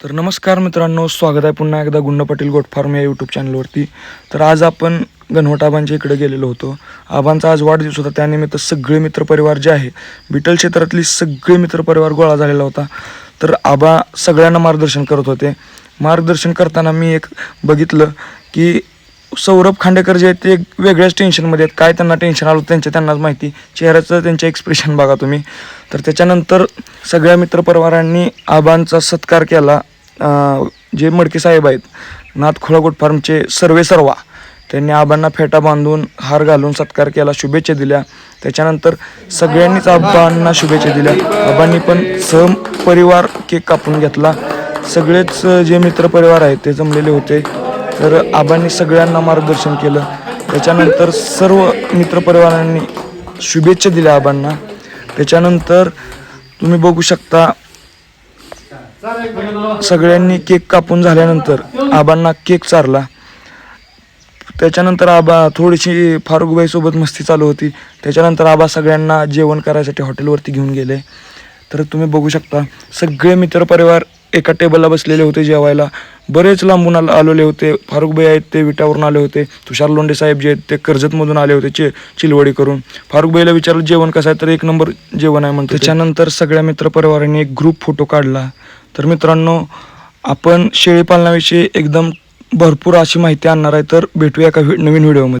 तर नमस्कार मित्रांनो स्वागत आहे पुन्हा एकदा गुंड पाटील गोटफार्म या यूट्यूब चॅनलवरती तर आज आपण गणवट आबांच्या इकडे गेलेलो होतो. आबांचा आज वाढदिवस होता त्यानिमित्त सगळे मित्रपरिवार जे आहे बिटल क्षेत्रातली सगळे मित्रपरिवार गोळा झालेला होता. तर आबा सगळ्यांना मार्गदर्शन करत होते. मार्गदर्शन करताना मी एक बघितलं की सौरभ खांडेकर जे आहेत ते एक वेगळ्याच टेन्शनमध्ये आहेत. काय त्यांना टेन्शन आलं त्यांच्या त्यांनाच माहिती. चेहऱ्याचं त्यांचे एक्सप्रेशन बघा तुम्ही. तर त्याच्यानंतर सगळ्या मित्रपरिवारांनी आबांचा सत्कार केला. जे मडके साहेब आहेत नाथ खोळागोट फार्मचे सर्वे सर्वा त्यांनी आबांना फेटा बांधून हार घालून सत्कार केला शुभेच्छा दिल्या. त्याच्यानंतर सगळ्यांनीच आबांना शुभेच्छा दिल्या. आबांनी पण सहपरिवार केक कापून घेतला. सगळेच जे मित्रपरिवार आहेत ते जमलेले होते. तर आबांनी सगळ्यांना मार्गदर्शन केलं. त्याच्यानंतर सर्व मित्रपरिवारांनी शुभेच्छा दिल्या आबांना. त्याच्यानंतर तुम्ही बघू शकता सगळ्यांनी केक कापून झाल्यानंतर आबांना केक चारला. त्याच्यानंतर आबा थोडीशी फारुखबाईसोबत मस्ती चालू होती. त्याच्यानंतर आबा सगळ्यांना जेवण करायसाठी हॉटेलवरती घेऊन गेले. तर तुम्ही बघू शकता सगळे मित्रपरिवार एका टेबलला बसलेले होते जेवायला. बरेच लांबून आल आलेले होते. फारुकबाई आहेत ते विटावरून आले होते. तुषार लोंडे साहेब जे आहेत ते कर्जतमधून आले होते चे चिलवडी करून. फारुखबाईला विचारलं जेवण कसं आहे? तर एक नंबर जेवण आहे म्हणतो त्याच्यानंतर सगळ्या मित्रपरिवाराने एक ग्रुप फोटो काढला. तर मित्रांनो आपण शेळीपालनाविषयी एकदम भरपूर अशी माहिती आणणार आहे. तर भेटूया एका नवीन व्हिडिओमध्ये.